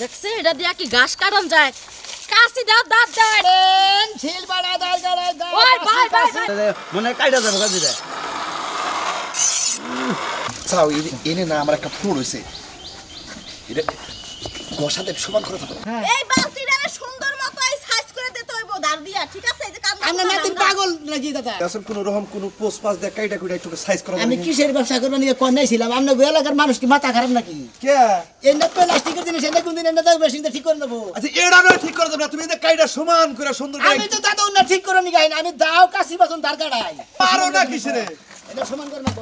দেখছে এটা দিয়া কি গাছ কাটন যায়? কাশি দাও দাঁত দেয় ঝিল বাড়া দাঁড় গাড়ায় দাঁড় ওই ভাই ভাই ভাই মনে কাইটা যাব কাজে দেয়। চাও এনে না আমার একটা ফুল হয়েছে এটা গসাতে সমান করে থাকো। এই সুন্দর মতো এই সাইজ করে দিতে হইব দাঁড় দিয়া ঠিক আছে? এই যে কাম আমরা। নাতিন পাগল নাকি দাদা? আসলে কোনো রকম কোনো পোস্ট পাস দিয়ে কাইটা কুইটা একটু সাইজ করা আমি কিসের ব্যবসা করব নিয়ে কন্যাই ছিলাম। আপনার এলাকার মানুষ কি মাথা খারাপ নাকি? কে? এনে প্লাস্টিকের জিনিস এনে কোনদিন এনে তো মেশিন ঠিক করে দেবো আচ্ছা এটা নয় ঠিক করে দেব না। তুমি কাইটা সমান করে সুন্দর করে আমি তো দাদা অন্য ঠিক করে নি গাই আমি দাও কাশি বাসন দাঁড় কাটাই পারো না কিসেরে? এটা সমান করে নেব।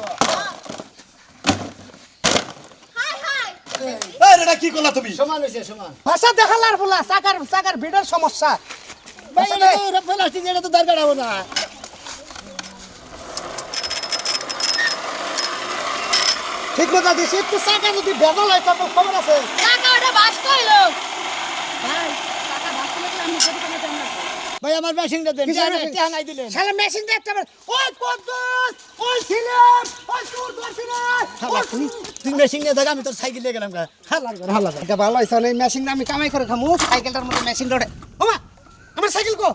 হাই হাই। এই এটা কি করলা তুমি? সমান হয়েছে সমান। ভাষা দেখালার বলা চাকার চাকার ভিড়ের সমস্যা। প্লাস্টিক এটা তো দাঁড় কাটাবো না। ঠিক মতো দিছি একটু চাকা যদি বেদল হয় তবে খবর আছে। টাকা ওটা বাস কইলো। ভাই আমার মেশিনটা দেন কিসের machine? টাঙ্গাই দিলেন। শালা মেশিন দিয়ে একটা বার- ওই কদ্দুস ওই ছিলেন ওই চুর ধরছি তুই তুই মেশিন নিয়ে থাক আমি তোর সাইকেল নিয়ে গেলাম গা। হালা করে হালা এটা ভালো হয়েছে এই মেশিন আমি কামাই করে খামু। সাইকেলটার মধ্যে মেশিন ধরে ওমা! আমার সাইকেল কো?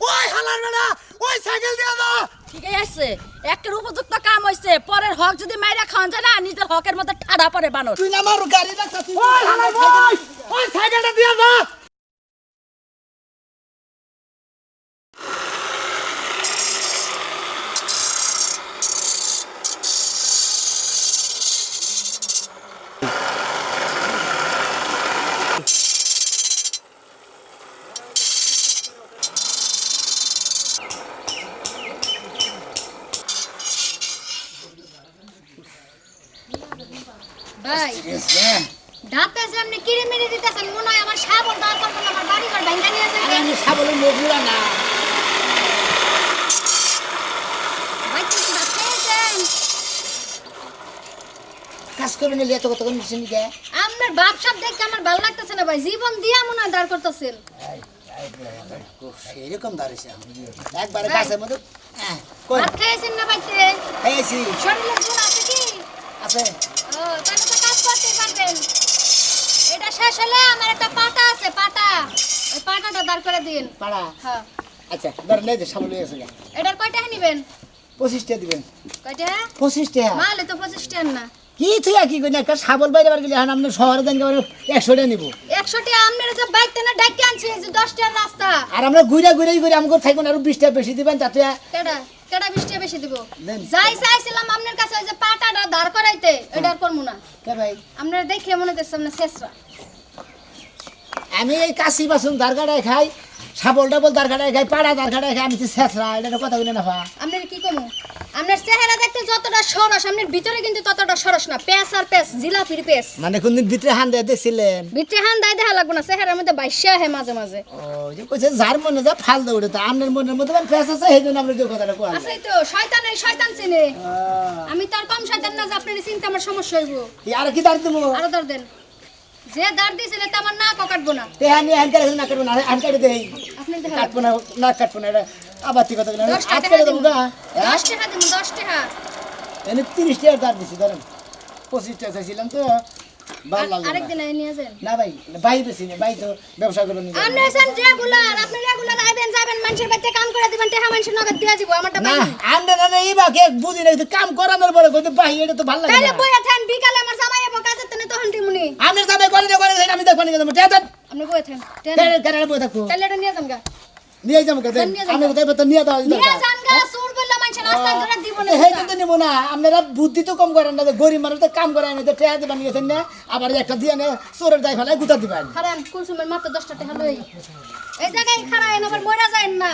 ওই হালার বেড়া ওই সাইকেল দিয়ে দাও। ঠিকই আছে। একের উপযুক্ত কাম হইছে। পরের হক যদি মাইরা খাওয়ান যায় না নিজের হকের মধ্যে ঠাডা পড়ে বানর। তুই না আমার গাড়ি রাখছিস ওই হালার ওই সাইকেলটা দিয়ে দাও। ভাই দাঁতে যে কিরে মেরে দিতেছেন মনে হয় আমার সাবল দাঁত করবেন আমার বাড়ি ঘর ভাঙ্গা নিয়ে আরে আমি সাবলের মজুরা না। কাজ করে নিলে এত কত করে মেশিন নিয়ে আপনার বাপ সাপ দেখতে আমার ভালো লাগতেছে না ভাই জীবন দিয়া মনে হয় দাঁড় করতেছেন। এরকম দাঁড়িয়েছে একবারে গাছের মধ্যে ভাত খেয়েছেন না ভাইতে খেয়েছি। শরীরে জোর আছে কি? আছে। তাহলে তো কাজ করতে পারবেন এটা শেষ হলে আমার একটা পাতা আছে পাতা। ওই পাটাটা দাঁড় করে দিন। পাড়া? হ্যাঁ। আচ্ছা ধর নেই যে সাবল হয়ে গেছে এটার কয়টা নিবেন পঁচিশটা দিবেন। কয়টা? পঁচিশটা। মালে তো পঁচিশটা না। কি তুই কি করি না একটা সাবল বাইরে বার গেলে আপনি শহরে দেন একশো টাকা নিবো। একশোটি আপনারা যে বাইকটা না ডাইকে আনছি যে দশটার রাস্তা। আর আমরা ঘুরে ঘুরে ঘুরে আমাকে থাকবেন আরও বিশ টাকা বেশি দিবেন যাতে কেডা? কেডা বৃষ্টি বেশি দিব। যাই চাইছিলাম আপনার কাছে ওই যে পাটাটা দাঁড় করাইতে এটা আর করব না। কে ভাই? আপনারা দেখে মনে হচ্ছে আপনার শেষরা। আমি এই কাশি বাসন দাঁড় কাটায় খাই সাবল ডাবল দাঁড় কাটায় খাই পাড়া দাঁড় কাটায় খাই আমি তো শেষরা এটা কথা বলে না ভা আপনার কি কমু আপনার চেহারা দেখতে যতটা সরস আপনার ভিতরে কিন্তু ততটা সরস না। পেঁচ আর পেঁচ জিলাপির পেঁচ মানে কোনদিন ভিতরে হান দিয়ে দেখছিলেন? ভিতরে হান দায় দেখা লাগবো না চেহারার মধ্যে বাইশা আহে মাঝে মাঝে। ও যে কইছে যার মনে যা ফাল দৌড়ে তো আপনার মনের মধ্যে মানে ফেস আছে সেই জন্য আমরা যে কথাটা কোয়া আছেই তো শয়তান এই শয়তান চিনে। আমি তার কম শয়তান না যে আপনার চিন্তা আমার সমস্যা হইব। আর কি দাঁড় দেবো? আরও দর দেন। যে দাঁড় দিয়েছিল তা আমার না কাটবো না। হ্যান কাটে না কাটবো না হ্যান কাটে দেই। আপনি কাটবো না না কাটবো না এটা আবার তুই কথা বলে দশ আট করে দিব। গা? দশ টাকা দিব দশ টাকা। এনে তিরিশ টাকা দাঁড় দিছি ধরেন। পঁচিশ টাকা চাইছিলাম তো না। আরেকদিন নিয়ে যান। না ভাই বাই বেশি না বাই তো ব্যবসা করে নিবে। আপনি আছেন রেগুলার আপনি রেগুলার আইবেন যাবেন মানুষের বাড়িতে কাম করে দিবেন টাকা মানুষের নগদ দিয়ে দিব আমারটা না পাই না না এই বাকে বুঝি না কাম করানোর পরে কইতে বাই এটা তো ভালো লাগে তাইলে না। বইয়া থান বিকালে আমার জামাই এবং কাজের তনে তখন দিমুনি আমি যাবে করে করে আমি টেয়া দেন। আপনি বইয়া থান তাইলে এটা নিয়ে যান গা। নিয়ে যাব কে? দেন নিয়ে যাব। আমি কোথায় তো নিয়ে দাও দিব না হেই কিন্তু নিব না আপনারা বুদ্ধি তো কম করেন না গরিব মানুষ তো কাম করে না তো টেয়া দিবেন গেছেন না আবার একটা দিয়ে না চোরের দায় ফেলায় গুতা দিবেন। খারান কুলসুমের মাত্র দশটা টাকা লই। এই জায়গায় খারায় আবার মরা যায় না।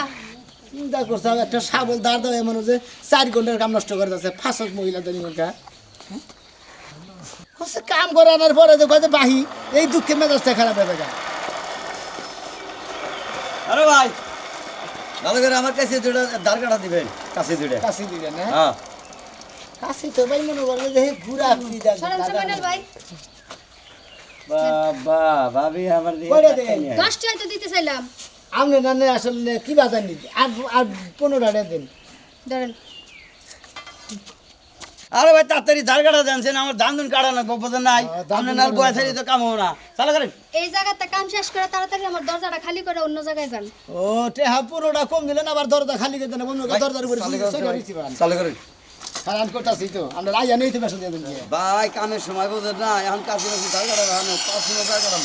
চিন্তা করছে একটা সাবল দাঁড় দেওয়া এমন যে চার ঘণ্টার কাম নষ্ট করে যাচ্ছে ফাঁসক মহিলাদের নিমনটা কাম করে আনার পরে দেখো যে বাহি এই দুঃখে মেজাজটা খারাপ হয়ে যায় আরে ভাই ভালো করে আমার কাছে দুটো দাঁড় কাটা দিবেন কাছে দুটো কাশি দিবেন হ্যাঁ। কাশি তো ভাই মনে করে যে ঘুরা সামানের ভাই। বাবা ভাবি আমার দিয়ে টাকা তো দিতে চাইলাম। আপনি না আসলে কি বাজার নিতে? আর আর পনেরো টাকা দিন। ধরেন। আরে ভাই তাড়াতাড়ি ধার কাটা জানছেন আমার ধান ধুন কাটা না গোপন নাই আপনি নাল বয়া ছাড়ি তো কাম হব না। চালু করেন। এই জায়গাতে কাম শেষ করে তাড়াতাড়ি আমার দরজাটা খালি করে অন্য জায়গায় যান। ও টেহা পুরোটা কম দিলেন আবার দরজা খালি করে দেন বন্ধু দরজার উপরে চালু করেন হারান করতেছি তো। আমরা লাইয়া নেই তো বেসন দিয়ে দিন ভাই কামের সময় বোঝেন না এখন কাজ করে ধার কাটা না পাঁচ মিনিট ধার কাটাম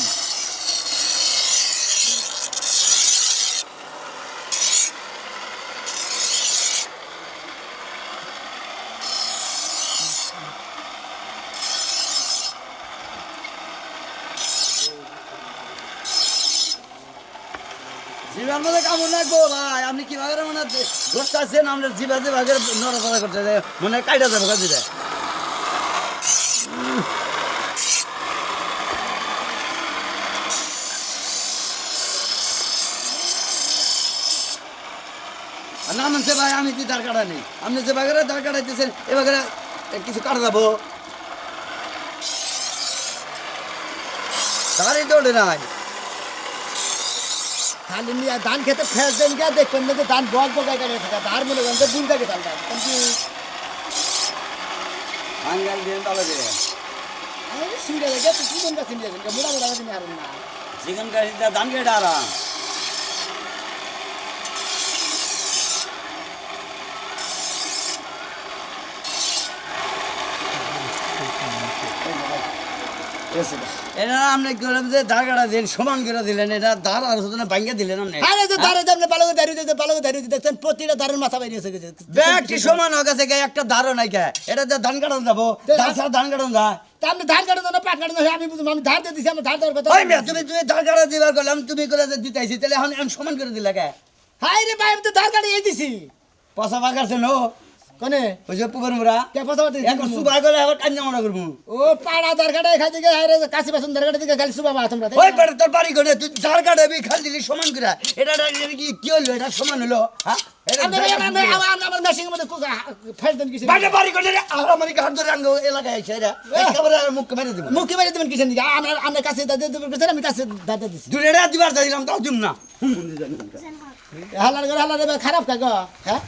ভাই। আপনি মানে কাইটা না মানছে ভাই, আমি কি দাঁড় কাটা নেই? আপনি যে বাগেরা দাঁড় কাটাইতেছেন, এ বাগেরা কিছু কাটা যাব। দাঁড়িয়ে দৌড়ে নাই। খালি নিয়ে ধান খেতে ফেস দেন গিয়া দেখবেন না যে ধান বক বকায় কাটে থাকা তার মনে করেন যে বুন থাকে ধান ধান কিন্তু আঙ্গাল দিয়ে তালা দিয়ে সিঙ্গেল গে তো কি কোনটা চিনিয়ে দেন মোড়া মোড়া দিন হারুন না চিকেন কাশিটা ধান কেটে আরাম এটা আপনি করে দিয়ে দাঁড় কাটা সমান করে দিলেন এটা দাঁড় আর হতো না ভাঙ্গে দিলেন আপনি আরে যে দাঁড়ে দাঁড়ে পালক দাঁড়িয়ে দিতে পালক দাঁড়িয়ে দিতে দেখছেন প্রতিটা দাঁড়ের মাথা বাইরে এসে গেছে। ব্যাগটি সমান হয়ে গেছে একটা দাঁড়ও নাই কে এটা যে ধান কাটানো যাব ধান ছাড়া ধান কাটানো যায়। আপনি ধান না পাট আমি বুঝলাম আমি ধান দিয়ে দিছি আমার ধান দেওয়ার কথা তুমি তুমি ধান কাটা দিবার করলাম তুমি করে যে দিতেছি তাহলে এখন সমান করে দিলে হাই রে ভাই আমি তো দিছি। পয়সা পাকাছে নো। কোনে? ওই যে পুকুর মুরা কে পাতি এখন সুবাই গেলে আবার কান্না মনে করব। ও পাড়া ধার কাটে খাই দিকে হাই রে কাশি বাসন ধার কাটে দিকে খালি সুবা বা তোমরা ওই পেটে তোর বাড়ি করে তুই ধার কাটাবি খাল দিলি সমান করে। এটা কি কি হলো? এটা সমান হলো? হ্যাঁ? আর খারাপ কাগ হ্যাঁ?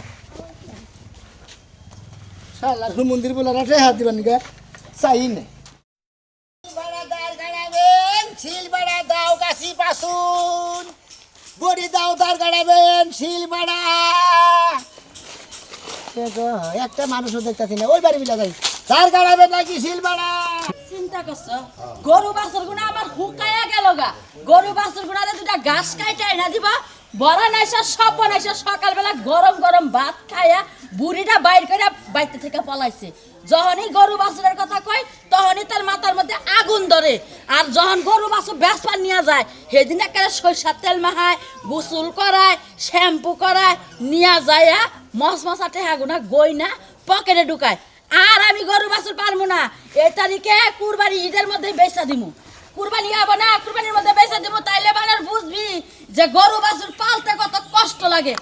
শালার হু মন্দির বলে রাখে হাত দিবেন নিকে চাই নে। শিল বাড়া দাও কাশি পাসুন। বড়ি দাও দার গাড়াবেন শিল বাড়া একটা মানুষও দেখতেছি না ওই বাড়ি বিলা যাই। দার গাড়াবেন নাকি শিল বাড়া চিন্তা করছ? গরু বাছুর গুনা আমার হুকায়া গেল গা। গরু বাছুর গুনারে দুটা ঘাস কাইটাই না দিবা? বড় নাইসা, সব বানাইসা সকালবেলা গরম গরম ভাত খাইয়া বুড়িটা বাইর করে বাইতে থেকে পলাইছে। যখনই গরু বাছুরের কথা কয়, তখনই তার মাথার মধ্যে আগুন ধরে। আর যখন গরু বাছুর বেসপান নিয়ে যায়, সেদিন একটা সরষার তেল মাহায় গোসল করায়, শ্যাম্পু করায়, নিয়ে যায় মশ মশা গই না পকেটে ঢুকায়। আর আমি গরু বাছুর পারব না। এই তারিখে কুরবানি ঈদের মধ্যে বেচা দিমু। কুরবানি হব না, কুরবানির মধ্যে বেচা দিমু তাইলে বানার বুঝবি যে গরু বাছুর পালতে কত কষ্ট লাগে।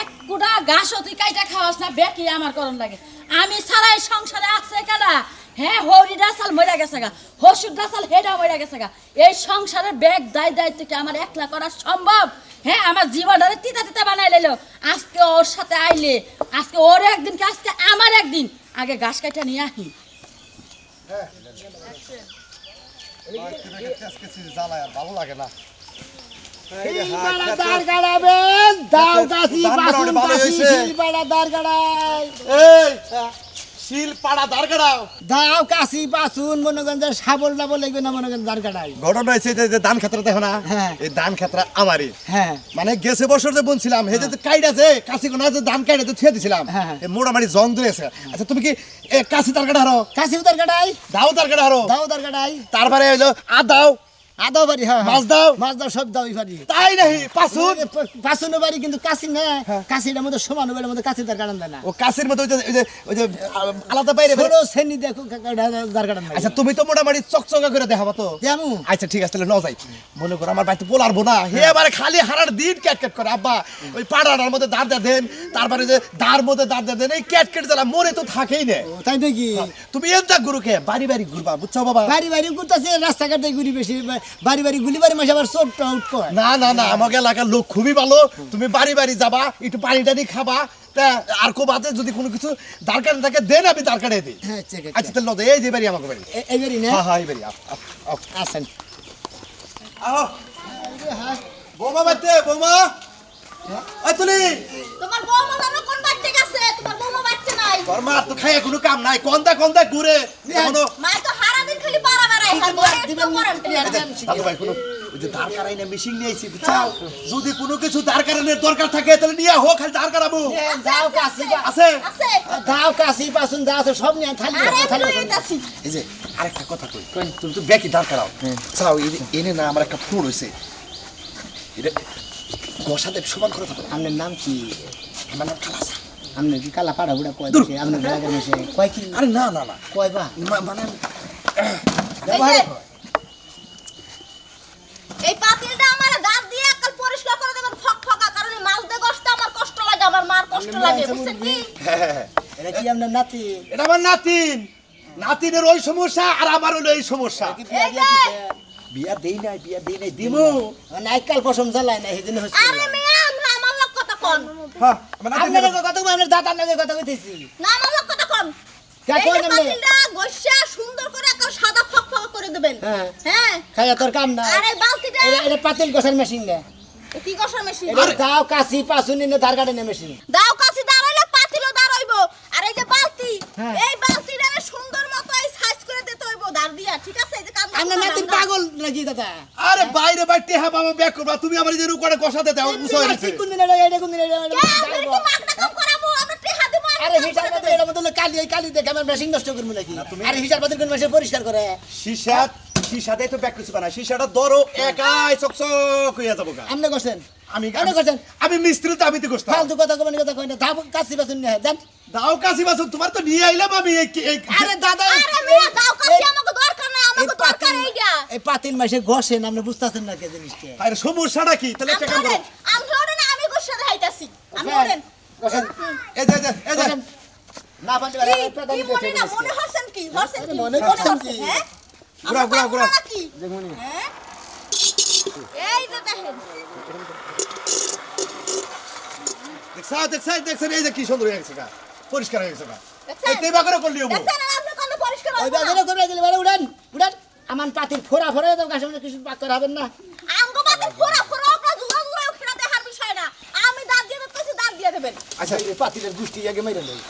এক কুড়া ঘাসও তুই কাইটা খাওয়াস না বেকি আমার করণ লাগে। আমি সারাই সংসারে আছে কেনা? হ্যাঁ হরি ডাসাল মরে গেছে গা, হসুর ডাসাল হেডা মরে গেছে গা। এই সংসারের ব্যাগ দায় দায়িত্ব কি আমার একলা করা সম্ভব? হ্যাঁ আমার জীবনটারে তিতা তিতা বানাই লাইলো। আজকে ওর সাথে আইলে, আজকে ওর একদিন কি আজকে আমার একদিন? আগে ঘাস কাটা নিয়ে আহি। ভালো লাগে না। দাও কাশি বাসুন মোটামুটি ভালোই কাশি হয়েছে। শিলপাড়া শিল পাড়া দাও কাশি মনোগঞ্জের সাবল লাগবে না ঘটনা হয়েছে যে যে ধান ক্ষেত্র দেখো না? হ্যাঁ। এই ধান ক্ষেত্র আমারই। হ্যাঁ। মানে গেছে বছর যে বলছিলাম হে যে কাইডা যে কাশি কোনা যে ধান কাইডা যে থুয়ে দিছিলাম হ্যাঁ। এই মোটামুটি জং ধরেছে আচ্ছা তুমি কি এ কাশি কাটা হারো? কাশি দার গাড়াই দাও কাটা হারো। দাও দার তারপরে হইল আদ দাও। আদাও বাড়ি হ্যাঁ মাছ দাও? মাছ দাও সব দাও বাড়ি। তাই নাহি পাসুন? পাশুনো বাড়ি কিন্তু কাশি না। কাশিটার মধ্যে সমান বাড়ির মধ্যে কাশি গাড়ান দেয় না। ও কাশির মতো ওই যে ওই যে আলাদা বাইরে ছোট শ্রেণি দেখো দার গাড়ান আচ্ছা তুমি তো মোটামুটি চকচকা করে দেখাবা তো? দেমু আচ্ছা ঠিক আছে তাহলে ন যাই। মনে করো আমার বাড়িতে পোলারবো না হে এবারে খালি হারার দিন ক্যাট ক্যাট করে। আব্বা ওই পাড়াটার মধ্যে দাঁড় দা দেন। তারপরে যে দাঁড় মধ্যে দাঁড় দা দেন এই ক্যাট ক্যাট জ্বালা মরে তো থাকেই না। তাই নাকি? তুমি এনতা গুরুকে বাড়ি বাড়ি ঘুরবা বুঝছ বাবা? বাড়ি বাড়ি ঘুরতেছে রাস্তাঘাটে ঘুরি বেশি বাড়ি বাড়ি গুলি বাড়ি মাসে আবার চোট আউট কয় না না না আমাকে এলাকার লোক খুবই ভালো। তুমি বাড়ি বাড়ি যাবা একটু পানি টানি খাবা। তা আর কো বাদে যদি কোনো কিছু দরকার থাকে দেন আমি দরকারে দিই। হ্যাঁ ঠিক আছে আচ্ছা তাহলে এই যে বাড়ি আমাকে বাড়ি। এই বাড়ি না? হ্যাঁ হ্যাঁ এই বাড়ি। আসেন। আহ, বৌমা বাড়তে বৌমা? তুলি! তোমার বৌমা জানো কোন বাড়িতে গেছে? তোমার বৌমা নাই। তোর মা তো খাইয়া কোনো কাম নাই। কন্দা কন্দা ঘুরে। মা তো হারা দিন খালি পাড়া বেড়ায়। আর বলে একটু করেন। দাদু ভাই কোনো ওই যে দাঁড় কারাই না মেশিন নিয়েছি বুঝছাও যদি কোনো কিছু দাঁড় কারানোর দরকার থাকে তাহলে নিয়ে হোক খালি কারাবো। যাও কাশি আছে আছে? দাও কাশি পাশুন যা আছে সব নিয়ে খালি খালি এই যে আরেকটা কথা কই তুমি তো ব্যাকি দাঁড় কারাও। চাও এনে না আমার একটা ফোন হয়েছে এটা গসাতে সমান করে থাকো। আপনার নাম কি? আমার নাম খালাসা। আপনার কি কালা পাড়া বুড়া কয় দিছে? আপনার গ্রামের মাসে কয় কি? আরে না না না। কয় বা? মানে ব্যবহার এই পাতিলটা আমার দাঁত দিয়ে একাল পরিষ্কার করে দেবেন ফক ফকা কারণ মাছ দিয়ে কষ্ট আমার কষ্ট লাগে আমার মার কষ্ট লাগে বুঝছেন কি? এটা কি আপনার নাতি? এটা আমার নাতিন নাতিনের ওই সমস্যা আর আমার হলো এই সমস্যা। কি বিয়া দেই নাই বিয়া দেই নাই দিমু। মানে আজকাল পশম জ্বালায় না সেদিন হচ্ছে আরে মেয়ে আমরা আমার লোক কথা কন? হ্যাঁ কথা আপনার কথা কইতেছি না আমার লোক কথা সুন্দর করে সাদা ফক ফক করে দেবেন। হ্যাঁ। হ্যাঁ। খাইয়া তোর কাম না আরে বালতিটা এটা পাতিল গছার মেশিন কি কষার মেশিন? দাও কাশি পাশুন এনে ধার কাটে না মেশিন। দাও কাছে দাঁড়াইলে পাতিলও দাঁড়াইবো। আর এই যে বালতি হ্যাঁ। এই বালতিটা দিয়া ঠিক আছে? এই যে কাম আপনার নাতির পাগল নাকি দাদা? আরে বাইরে বাইরে হ্যাঁ বাবা ব্যাক করবা তুমি আমার এই যে রুকড়ে কষাতে দাও বুঝো হয়েছে কোন দিন এটা এটা কোন দিন এটা মাগনা কাম করাবো? আমরা টেহা দেবো আরে হিসাব করে এটা মতো কালি কালি দেখে আমার মেশিন নষ্ট করব নাকি? আরে হিসাব মতো কোন মাসে পরিষ্কার করে? শিশা শিশাতে তো ব্যাক কিছু বানায় শিশাটা ধরো একাই চকচক হইয়া যাব গা। আপনি করছেন? আমি আপনি করছেন? আমি মিস্ত্রি তো আমি তো কষ্ট ফালতু কথা কবেন কথা কই না। দাও কাশি পাশুন না জান দাও কাশি বাসন তোমার তো নিয়ে আইলাম আমি। আরে দাদা আরে মেয়ে দাও কাছে আমাকে দরকার নাই আমাকে দরকার এইটা এই পাতিল মাসে ঘষেন আপনি বুঝতেছেন না কে জিনিসটা। আরে সমস্যাটা কি? তাহলে একটা কাম করো। আমি ওরেন আমি গোসা দেখাইতাছি। আমি ঘষেন এই যে এই যে, না পারলে কি কি মনে না মনে হচ্ছেন কি? হচ্ছেন কি? মনে করছেন কি? হ্যাঁ? ঘুরা, ঘুরা, ঘুরা। দেখুন হ্যাঁ? এই যে দেখেন। দেখছা দেখছা দেখছেন এই যে কি সুন্দর হয়ে গেছে গা। পরিষ্কার হয়ে গেছে গা। এই তেবা করে করলি হব দেখছেন? আর আপনি কোনো পরিষ্কার ওই বাজারে করে গেলে বারে উড়ান উড়ান। আমার পাতিল ফোড়া ফোড়া তো কিছু পাক করা হবেন না। আমগো আপনার ওখানে দেখার বিষয় না। আমি দাঁত দিয়ে দেবো দাঁত দিয়ে দেবেন। আচ্ছা এই পাতিলের গুষ্টি আগে মেরে নেই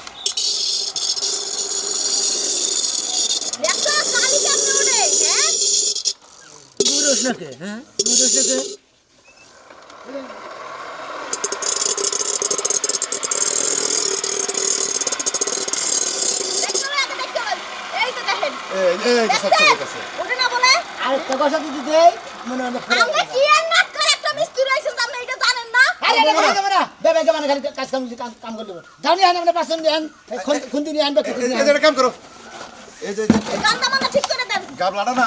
দেখছ কালি কেমনে ওঠে হ্যাঁ গুরুস নাকি হ্যাঁ গুরুস নাকি দেখছ না আগে দেখতে হবে এই তো দেখেন এই এই যে সব দেখছেন ঠিক আছে ওঠে না বলে আরেকটা কথা দিতে দেই মনে হয় ফোড়া আমরা কি আর নাট করে একটা মিস্ত্রি আইছেন আপনি এটা জানেন না আরে আরে বেবে যাবে না? বেবে যাবে না খালি কাজ কাম কাম- করো। গাবলাটা না।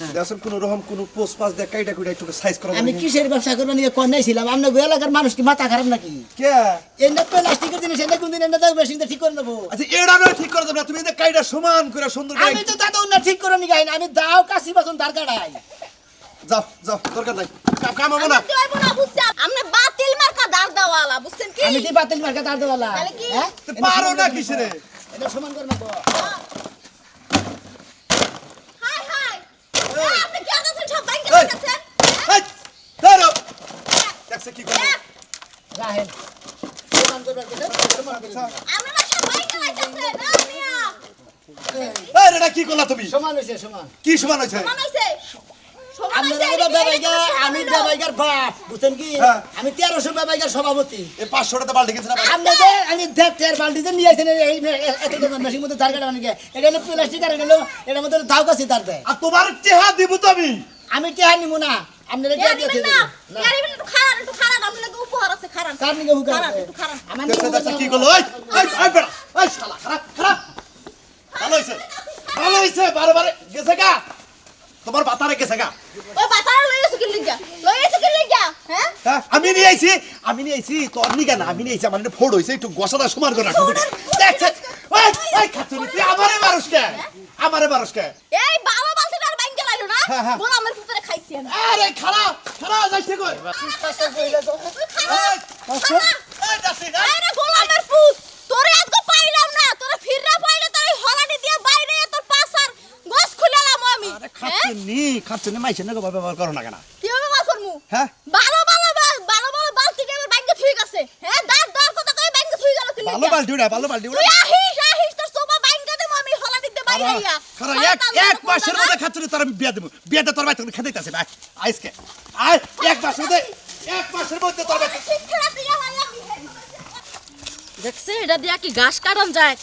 দেখছেন কোন রকম কোন পোস্ট পাস দিয়ে কাইটা কুইটা একটু সাইজ করা আমি কিসের ব্যবসা করব? নিয়ে কন ছিলাম। আপনার এলাকার মানুষ কি? মাথা খারাপ নাকি? কে? এই না প্লাস্টিকের জিনিস কোন দিন এনে দেবো মেশিনটা ঠিক করে দেবো আচ্ছা এড়া ঠিক করে দেব না তুমি এই কাইটা সমান করে সুন্দর করে আমি তো দাদা না ঠিক করে নি গাই না আমি দাও কাশি বাসন দাঁড় কাটাই যাও যাও দরকার নাই। কাম হবে না। না বাতিল মার্কা দাঁড় দেওয়ালা বুঝছেন কি? আমি কি বাতিল মার্কা দাঁড় দেওয়ালা? তাহলে কি? হ্যাঁ? পারো না কিসেরে? এটা সমান করে নেব হাই হাই এই, আপনি কি করলা তুমি? সমান হয়েছে সমান। কি সমান হয়েছে আমি হইল? বেবাইগার বাপ বুঝছেন কি। আমি তেরোশো বেবাইগার সভাপতি। পাঁচশো টাকা বাল্টি কিনছে আপনাদের আমি দেড় টের বালতিতে নিয়ে এই এত মেশিন মধ্যে দাঁড় কাটা মানে এটা হলো প্লাস্টিক আর এটা হলো এটার মধ্যে দাও কাছে দাঁড় দেয়। আর তোমার চেহা দিব তো আমি। আমি টেহা নিবো না। আপনারা টেহা দিয়ে দিবেন দিয়ে না। দেবেন। না। দিবেন একটু খারাপ একটু খারাপ আপনি উপহার আছে খারাপ কার নিকে খারাপ একটু খারাপ আমার দেখছে নিকে দেখছে হুকার কি করল? ওই ওই ওই বেড়া ওই শালা খারাপ খারাপ ভালো হয়েছে ভালো হয়েছে বারে বারে। গেছে গা তোমার বাতারে গেছে গা। ওই বাতার লই এসে কি লিগা লই এসে কি লিগা হ্যাঁ? হ্যাঁ, আমি নিয়ে আইছি আমি নিয়ে আইছি তোর নিগা না আমি নিয়ে আইছি আমার ফোড় হইছে একটু গসাটা সমান করে রাখো। দেখছে? ওই ওই খাতুরি তুই আমারে মারুস কে? আমারে মারুস কে? এই বাবা বালতিটার বাইঙ্গে লাইলো না। হ্যাঁ, হ্যাঁ। গোলামের ভিতরে খাইছে আমি। আরে খারাপ খারাপ যাইছে কই? এই, এই, যাচ্ছি, এই। আরে গোলামের পুত তোরে এত পাইলাম না তোরে ফিররা পাইলে তোর এই হলানি দিয়ে বাইরে তোর পাসার গস খুলালাম আমি আরে হ্যাঁ খাচ্ছে নি খাচ্ছে নি মাইছে না ব্যবহার করো না কেন। কীভাবে মার করমু হ্যাঁ? ভালো ভালো ভালো ভালো বালতি দিয়ে ব্যাংকে থুই গেছে। হ্যাঁ দাঁত দাঁত কথা কই ব্যাংকে থুই গেল কি ভালো বালতি উড়া ভালো বালতি উড়া। তুই আহিস আহিস তোর সোবা ব্যাংকে দেবো আমি হলানি দিয়ে বাইরে ইয়া খারাপ এক এক মাসের মধ্যে খাচ্ছে নি তোর আমি বিয়া দেবো। বিয়াতে তোর ভাই তোকে খেতে দিতেছে ভাই আজকে আয় এক মাসের মধ্যে এক মাসের মধ্যে তোর ভাই দেখছে এটা দিয়া কি ঘাস কাটন যায়?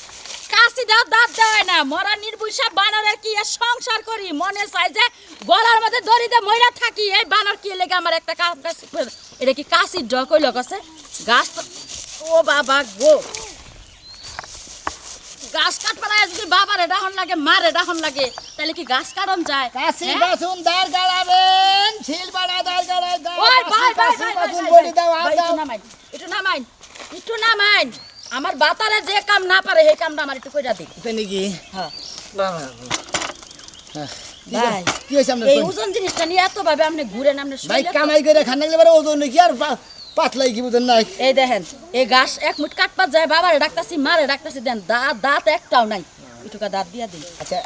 কাশি দাও দাঁত দেয় না মরা নির্বুষা বানরের কি সংসার করি? মনে চাই যে গলার মধ্যে দড়িতে ময়রা থাকি এই বানর কি লেগে আমার একটা কাজ এটা কি কাশির ড কইল গছে গাছ ও বাবা গো। গাছ কাটবার যদি বাবার ডাহন লাগে মার ডাহন লাগে তাহলে কি গাছ কাটন যায়? কাশি হ্যাঁ? বাসুন দাঁড় গাড়াবেন ছিল বাড়া দাঁড় গাড়ায় ওই ভাই ভাই কাশি ভাই বাসুন বলি দাও দাও একটু নামাইন একটু নামাইন একটু নামাইন আমার বাতারে যে কাম না পারে সেই কামটা আমার একটু কইরা দিন। তাই নাকি হ্যাঁ। হ্যাঁ। ভাই কি হয়েছে আপনার এই ওজন জিনিসটা নিয়ে এত ভাবে আপনি ঘুরে নামনে ভাই কামাই করে খান লাগলে বারে ওজন নাকি? আর পাতলাই কি বুঝেন নাই? এই দেখেন এই গাছ এক মুঠ কাটপাত যায় বাবারে ডাকতাছি মারে ডাকতাছি দেন দাঁত দাঁত একটাও নাই। একটুকা দাঁত দিয়া দিন। আচ্ছা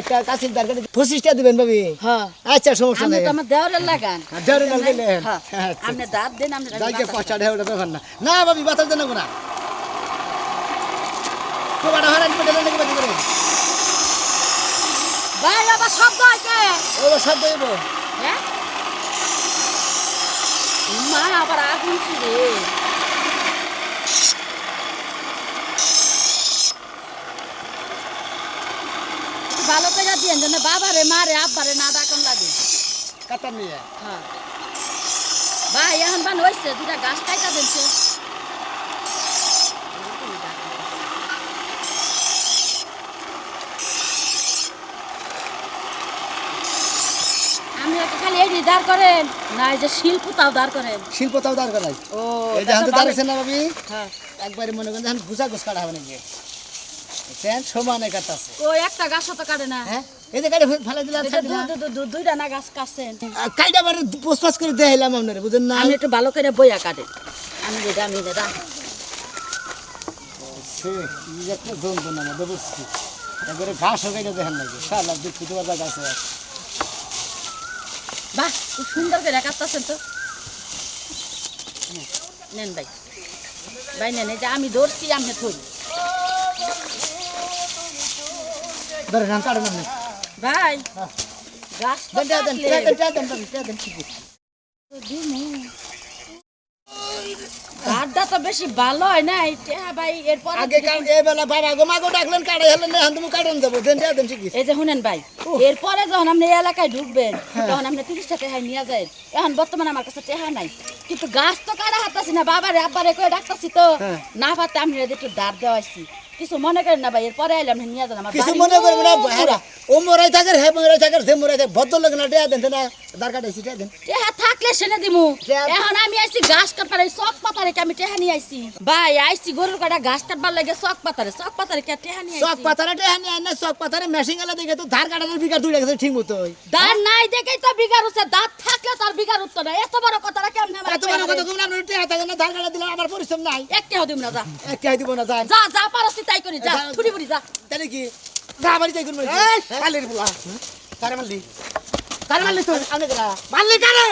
একটা কাশির দাঁড় গাড়ি পঁচিশটা দিবেন ভাবি। হ্যাঁ। আচ্ছা সমস্যা আপনি আমার দেওয়ারের লাগান। দেওয়ারের লাগান হ্যাঁ। আচ্ছা। আপনি দাঁত দেন আপনি যাইকে পাঁচটা ঢেউ ব্যাপার না। না ভাবি না বাড়া হারান পেটে নাকি বাজি করে? ভাই আবার শব্দ হইছে ও সব দেব হ্যাঁ? মা আবার আগুন ছিড়ে। ভালো করে দিয়েন যেন বাবারে মারে আব্বারে না ডাকন লাগে। কাটার নিয়ে। হ্যাঁ। ভাই এখন বান হয়েছে দুটা গাছ কাইটা দিচ্ছে আমি দাঁড় করেন। না এই যে শিল্পতাও দাঁড় করেন। শিল্পতাও দাঁড় করাই। ও এই যে হাতে দাঁড়িয়েছেন না ভাবি? হ্যাঁ। একবারে মনে করেন ঘুষা ঘুষ কাটা হবে সমানে কাটতেছে ও একটা গাছ তো কাটে না। হ্যাঁ? এই যে গাড়ি ফেলে দিলাম যে দু- দু- দু- দু- দুইটা না গাছ কাটছেন। কাইটা বারে করে দেখাইলাম আপনার বুঝেন না? আমি একটু ভালো করে বইয়া কাটে। আমি যেটা আমি যেটা সে কি যে একটা যন্ত্রণা বুঝছি একবারে ঘাস হয়ে গেলে দেখেন নাকি। সালা দুঃখ তোমার গাছে বাহ খুব সুন্দর করে কাটতেছেন তো নেন, ভাই ভাই নেন এই যে আমি ধরছি আমি থই ভাই গাছ তো বেশি ভালো হয় না এটা ভাই এরপর আগে এই বেলা বাবা গো মাগো ডাকলেন কাটাই হলেন না তুমি কাড়ন যাব। দেন দেন দেন ঠিকই এই যে শুনেন ভাই এরপরে যখন আপনি এই এলাকায় ঢুকবেন তখন আপনি তিরিশটা টেহাই নিয়ে যায় এখন বর্তমানে আমার কাছে টেহা নাই। কিন্তু গাছ তো কাটা হাতাছি না বাবারে আব্বারে কয়ে ডাকতাছি তো। না পাতে আমি একটু দাঁড় দেওয়াইছি। কিছু মনে করেন না ভাই এরপরে আইলে নিয়ে যান আমার কিছু মনে করব না পুরা। হেরা ও মরাই থাকে হে মরাই থাকে সে মরাই থাকে ভদ্র লোক না দেয়া দেন না দাঁড় কাটাইছি দেয়া দেন। টেহা থাকলে সেনে দিমু। এখন আমি আইছি ঘাস কাটবার এই চক পাতা রেখে আমি টেহা নিয়ে আইছি? ভাই আইছি গরুর কাটা ঘাস কাটবার লাগে চক পাতারে চক পাতা রেখে টেহা নিয়ে চক পাতারে টেহা নিয়ে না চক পাতারে মেশিন গেলে দেখে তো ধার কাটানোর বিঘা দুই গেছে ঠিক মতো। দাঁত নাই দেখেই তো বিঘার উঠছে দাঁত থাকলে তার বিঘার উঠতো না এত বড় কথাটা কেমন আমার এত বড় কথা তুমি আপনার টেহা থাকে না ধার কাটা দিলে আমার পরিশ্রম নাই। একটা হদিম না যা। এক কে দিব না যান যা যা পারস্তি তাই করি যা যা- ছুরি যা। তাহলে কি? গা বাড়ি যাই করব কালের বলা কারে মারলি? কারে মারলি তুই? আমি গেলা মারলি কারে?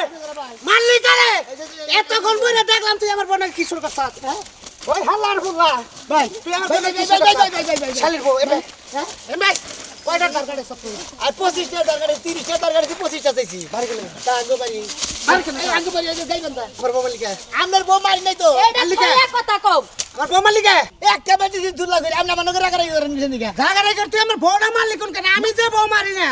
মারলি কারে? এতক্ষণ বইরে দেখলাম তুই আমার বোনের কিশোর কাছে ওই হাল্লার ফুল্লা। ভাই তুই আমার বোনের কিশোর। শালির বউ এমে এমে কয়টা তার কাছে সব আর পঁচিশটা দরকারে তিরিশটা দরকারে পঁচিশটা চাইছি। বাড়ি গেলে তা আঙ্গো বাড়ি আমার বউ মালিকা আপনার বউ মারি নাই তো। কথা কও আমার বউ মালিকা একটা বেটি দুলা করে আমার নগর রাখারাই করেন দিকে জাগারে কর আমার বউটা মারলি কোন কেন? আমি যে বউ মারি না।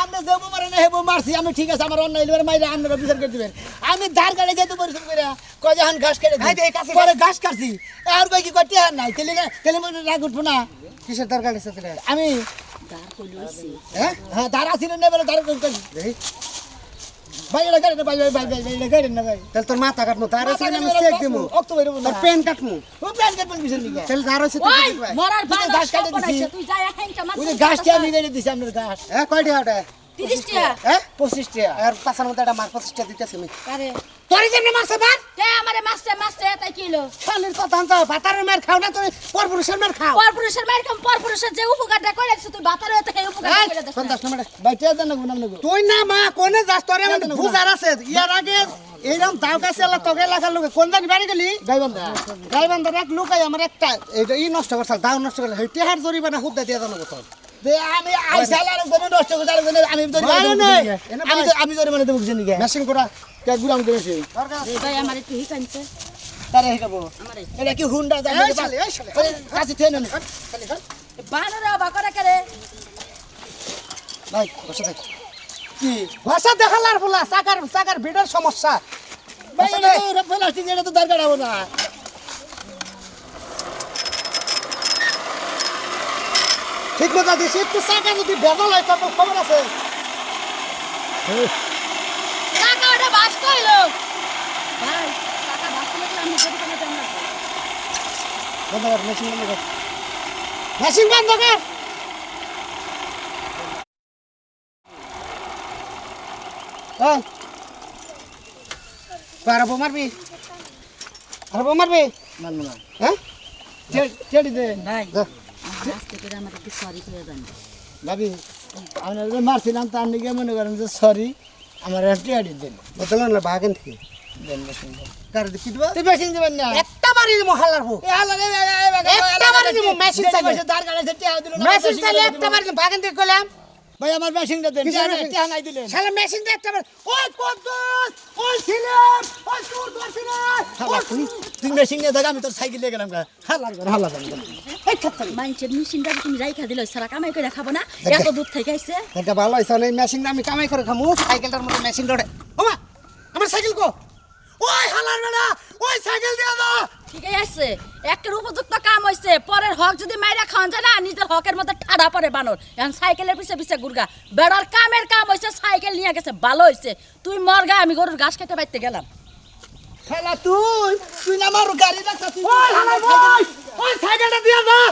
আপনি যে বউ মারেন হেবো মারছি আমি ঠিক আছে আমার অন্য এলিবার মাইরে আপনারা বিচার করে দিবেন। আমি ধার কাটে যেতে পরিশ্রম করে কয় যখন ঘাস কেটে পরে ঘাস কাটছি। আর কই কি করতে আর নাই তেলে তেলে মনে রাগ উঠবো না। কিসের দরকার আছে আমি হ্যাঁ? হ্যাঁ ধারা ছিল না বলে ধারা কই ভাই এটা গাড়ি না ভাই ভাই ভাই ভাই ভাই এটা গাড়ি না ভাই তাহলে তোর মাথা কাটমু তার আছে আমি চেক দিমু? অক্ত বাইরে না। তোর পেন কাটমু? ও প্যান কাটবেন কিসের নিকে তাহলে তার আছে তুই ওই মরার তুই ঘাস কাটে দিছি। তুই যাই হ্যাংটা মাছ ওই যে ঘাসটি আমি দিছি ঘাস হ্যাঁ কয়টি হ্যাঁ? পঁচিশ টাকা আর পাঁচার মধ্যে একটা মার পঁচিশটা দিতেছি আমি। আরে তোরই যেমনি মারছে বার তে আমারে মাসতে মাসতে তাই কিলো শালির কথা আনতে ভাতারের মার খাও না তুই পরপুরুষের মার খাও। পরপুরুষের যে উপকারটা করে রাখছিস তুই বাতারে তো এই উপকার এই, করে দেখ দেন না গুনাম নেব তুই না মা কোনে যাস তোর? বুঝার আছে। ইয়ার আগে এইরকম দাও কাছে আল্লাহ তোকে এলাকার লোকে কোন জানি বাড়ি গেলি? গাইবান্ধা। গাইবান্ধার এক লোকাই আমার একটা এইটা ই নষ্ট করছে দাও নষ্ট করছে। সেই টেহার জরিমানা হুদ্দা দিয়ে জানো তোর দে আমি আইসাল আর কোন নষ্ট করে আর কোন আমি ধরে ভাই নাই, এনে আমি তো- আমি ধরে মানে দেবো জানি গে মেশিন করা কে গুরাম করেছি এই ভাই আমার একটু হিকাইছে তারে হিকাবো এটা কি হুন্ডা? জানি এই শালি, এই শালি, কাছে টেনে নে বানরে অবা করে করে ভাই বসে থাক। কি? ভাষা দেখালার বলা ভিড়ের সমস্যা। ভাই এটা তো দরকার হবে না। ঠিক মতো দিছি একটু চাকা যদি বেদল হয় তখন খবর আছে। টাকা ওটা বাস কইলো ভাই টাকা বাস কইলো আমি যদি কোনো জানি না বন্ধ কর মেশিন বন্ধ কর। মেশিন বন্ধ কর। এই, তুই আরও মারবি? আরও মারবি? না। হ্যাঁ? দে। ভাই যা। আমার আজকে করে আমার একটু সরি করে দেন ভাবি আমি ওদের মারছিলাম তার নিকে মনে করেন যে সরি আমার টিয়ারি দেন বদলান না বাগান থেকে দেন মেশিন কার দেখি দিবা তুই মেশিন দেবেন না একটা বাড়ি দিব হালার হোক এ বাড়ি দিব, মেশিন দিল মেশিন চাইলে একটা বাড়ি বাগান থেকে গেলাম ভাই আমার মেশিনটা দেন টিয়া নাই, মেশিন? টিয়া নাই দিলেন শালা মেশিন একটা ওই কদ্দুস ওই ছিলাম ওই তোর ধরছি না তুই তুই মেশিন নিয়ে থাক আমি তোর সাইকেল নিয়ে গেলাম। হালা মানুষের মেশিনটা তুমি রাইখা দিল সারা কামাই করে খাব না? এত দূর থেকে আইছে? এটা ভালো হয়েছে এই মেশিনটা আমি কামাই করে খামু। সাইকেলটার মধ্যে মেশিন ডরে ওমা আমার সাইকেল কো? ওই হালার বেড়া ওই সাইকেল দিয়ে দাও। ঠিকই আছে। উপযুক্ত কাম হইছে। পরের হক যদি মাইরা খাওয়ান যায় না নিজের হকের মধ্যে ঠাড়া পড়ে বানর। এখন সাইকেলের পিছে পিছে গুরগা বেড়ার কামের কাম হইছে সাইকেল নিয়ে গেছে ভালো হইছে। তুই মরগা আমি গরুর ঘাস কেটে বাইতে গেলাম। শালা তুই তুই আমার গাড়ি রাখছ তুই ওই সাইকেলটা দিয়ে দাও